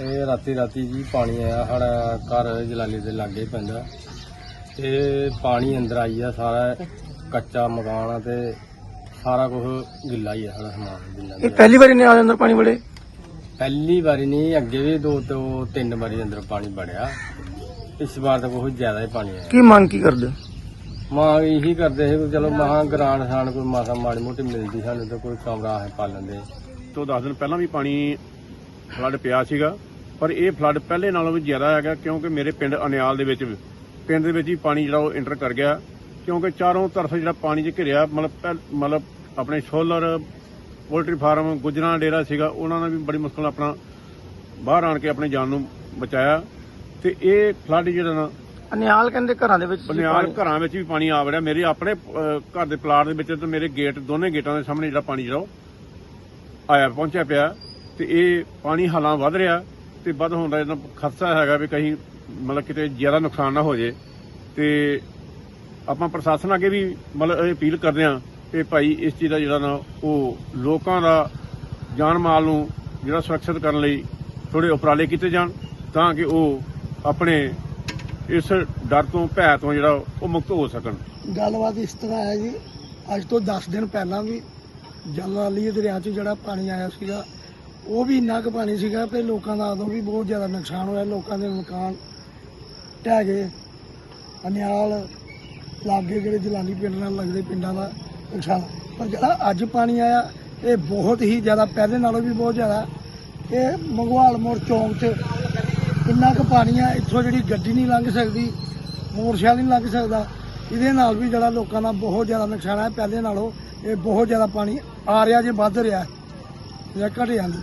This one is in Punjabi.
ਇਹ ਰਾਤੀ ਰਾਤੀ ਜੀ ਪਾਣੀ ਆਇਆ ਸਾਡਾ ਘਰ ਜਲਾਲੀ ਦੇ ਲਾਗੇ ਪੈਂਦਾ ਤੇ ਪਾਣੀ ਅੰਦਰ ਆਈ ਆ ਸਾਰਾ ਕੱਚਾ ਮਕਾਨ ਆ ਤੇ ਸਾਰਾ ਕੁਝ ਗਿੱਲਾ ਹੀ ਆ ਸਾਡਾ ਸਮਾਨ ਜਿੰਨਾ ਵੀ ਇਹ ਆ। ਪਹਿਲੀ ਵਾਰੀ ਨੇ ਆ ਅੰਦਰ ਪਾਣੀ ਵੜੇ? ਪਹਿਲੀ ਵਾਰੀ ਨਹੀਂ ਅੱਗੇ ਵੀ ਦੋ ਤੋਂ ਤਿੰਨ ਵਾਰੀ ਅੰਦਰ ਪਾਣੀ ਵੜਿਆ। ਇਸ ਵਾਰ ਤਾਂ ਬਹੁਤ ਜ਼ਿਆਦਾ ਹੀ ਪਾਣੀ ਆਇਆ। ਕੀ ਮੰਗ ਕੀ ਕਰਦੇ ਹੋ? ਮਾਂ ਇਹੀ ਕਰਦੇ ਸੀ ਵੀ ਚਲੋ ਮਹਾਂ ਗ੍ਰਾਂਟ ਸਾਨ ਕੋਈ ਮਾਸਾ ਮਾੜੀ ਮੋਟੀ ਮਿਲਦੀ ਸਾਨੂੰ ਤੇ ਕੋਈ ਕਮਰਾ ਹੈ ਪਾਲਣ ਦੇ। ਤੋਂ 10 ਦਿਨ ਪਹਿਲਾਂ ਵੀ ਪਾਣੀ ਫਲੱਡ ਪਿਆ ਸੀਗਾ। ਪਰ ਇਹ ਫਲੱਡ ਪਹਿਲੇ ਨਾਲੋਂ ਵੀ ਜ਼ਿਆਦਾ ਹੈਗਾ ਕਿਉਂਕਿ ਮੇਰੇ ਪਿੰਡ ਅਨਿਆਲ ਦੇ ਵਿੱਚ ਪਿੰਡ ਦੇ ਵਿੱਚ ਹੀ ਪਾਣੀ ਜਿਹੜਾ ਉਹ ਇੰਟਰ ਕਰ ਗਿਆ ਕਿਉਂਕਿ ਚਾਰੋਂ ਤਰਫ ਜਿਹੜਾ ਪਾਣੀ 'ਚ ਘਿਰਿਆ ਮਤਲਬ ਮਤਲਬ ਆਪਣੇ ਸੋਲਰ ਪੋਲਟਰੀ ਫਾਰਮ ਗੁਜਰਾਂ ਡੇਰਾ ਸੀਗਾ ਉਹਨਾਂ ਨੇ ਵੀ ਬੜੀ ਮੁਸ਼ਕਲ ਨਾਲ ਆਪਣਾ ਬਾਹਰ ਆਣ ਕੇ ਆਪਣੀ ਜਾਨ ਨੂੰ ਬਚਾਇਆ ਤੇ ਇਹ ਫਲੱਡ ਜਿਹੜਾ ਨਾ ਅਨਿਆਲ ਕਹਿੰਦੇ ਘਰਾਂ ਦੇ ਵਿੱਚ ਬਨਿਆਲ ਪਾਣੀ- ਘਰਾਂ ਵਿੱਚ ਵੀ ਪਾਣੀ ਆ ਵੜਿਆ। ਮੇਰੇ ਆਪਣੇ ਘਰ ਦੇ ਪਲਾਟ ਦੇ ਵਿੱਚ ਤੇ ਮੇਰੇ ਗੇਟ ਦੋਨੇ ਗੇਟਾਂ ਦੇ ਸਾਹਮਣੇ ਜਿਹੜਾ ਪਾਣੀ ਜਿਹੜਾ ਆਇਆ ਪਹੁੰਚਿਆ ਪਿਆ ਤੇ ਇਹ ਪਾਣੀ ਹਾਲਾਂ ਵੱਧ ਰਿਹਾ। ਤੇ ਵੱਧ ਹੋਣ ਦਾ ਇਹਨਾਂ ਖਤਰਾ ਹੈਗਾ ਵੀ ਕਹੀਂ ਮਤਲਬ ਕਿਤੇ ਜ਼ਿਆਦਾ ਨੁਕਸਾਨ ਨਾ ਹੋ ਜੇ। ਤੇ ਆਪਾਂ ਪ੍ਰਸ਼ਾਸਨ ਅੱਗੇ ਵੀ ਮਤਲਬ ਇਹ ਅਪੀਲ ਕਰਦੇ ਹਾਂ ਕਿ ਭਾਈ ਇਸ ਚੀਜ਼ ਦਾ ਜਿਹੜਾ ਨਾ ਉਹ ਲੋਕਾਂ ਦਾ ਜਾਨ ਮਾਲ ਨੂੰ ਜਿਹੜਾ ਸੁਰੱਖਿਅਤ ਕਰਨ ਲਈ ਥੋੜੇ ਉਪਰਾਲੇ ਕੀਤੇ ਜਾਣ ਤਾਂ ਕਿ ਉਹ ਆਪਣੇ ਇਸ ਡਰ ਤੋਂ, ਭੈ ਤੋਂ ਜਿਹੜਾ ਉਹ ਮੁਕਤ ਹੋ ਸਕਣ। ਗੱਲਬਾਤ ਇਸ ਤਰ੍ਹਾਂ ਹੈ ਜੀ। ਅੱਜ ਤੋਂ 10 ਦਿਨ ਪਹਿਲਾਂ ਵੀ ਜਲਾਲੀ ਦਰਿਆ 'ਚ ਜਿਹੜਾ ਪਾਣੀ ਆਇਆ ਸੀਗਾ ਉਹ ਵੀ ਇੰਨਾ ਕੁ ਪਾਣੀ ਸੀਗਾ ਤੇ ਲੋਕਾਂ ਦਾ ਉਦੋਂ ਵੀ ਬਹੁਤ ਜ਼ਿਆਦਾ ਨੁਕਸਾਨ ਹੋਇਆ, ਲੋਕਾਂ ਦੇ ਮਕਾਨ ਢਹਿ ਗਏ। ਅਨਿਆਲ ਲਾਗੇ ਜਿਹੜੇ ਜਲਾਲੀ ਪਿੰਡ ਨਾਲ ਲੱਗਦੇ ਪਿੰਡਾਂ ਦਾ ਨੁਕਸਾਨ। ਪਰ ਜਿਹੜਾ ਅੱਜ ਪਾਣੀ ਆਇਆ, ਇਹ ਬਹੁਤ ਹੀ ਜ਼ਿਆਦਾ, ਪਹਿਲੇ ਨਾਲੋਂ ਵੀ ਬਹੁਤ ਜ਼ਿਆਦਾ। ਇਹ ਮੰਗਵਾਲ ਮੋੜ ਚੌਂਕ 'ਚ ਇੰਨਾ ਕੁ ਪਾਣੀ ਆ, ਇੱਥੋਂ ਜਿਹੜੀ ਗੱਡੀ ਨਹੀਂ ਲੰਘ ਸਕਦੀ, ਮੋਟਰਸਾਈਕਲ ਨਹੀਂ ਲੰਘ ਸਕਦਾ, ਇਹਦੇ ਨਾਲ ਵੀ ਜਿਹੜਾ ਲੋਕਾਂ ਦਾ ਬਹੁਤ ਜ਼ਿਆਦਾ ਨੁਕਸਾਨ ਹੈ ਪਹਿਲੇ ਨਾਲੋਂ ਇਹ ਬਹੁਤ ਜ਼ਿਆਦਾ ਪਾਣੀ ਆ ਰਿਹਾ ਜੇ ਵੱਧ ਰਿਹਾ। ఎక్కడ అది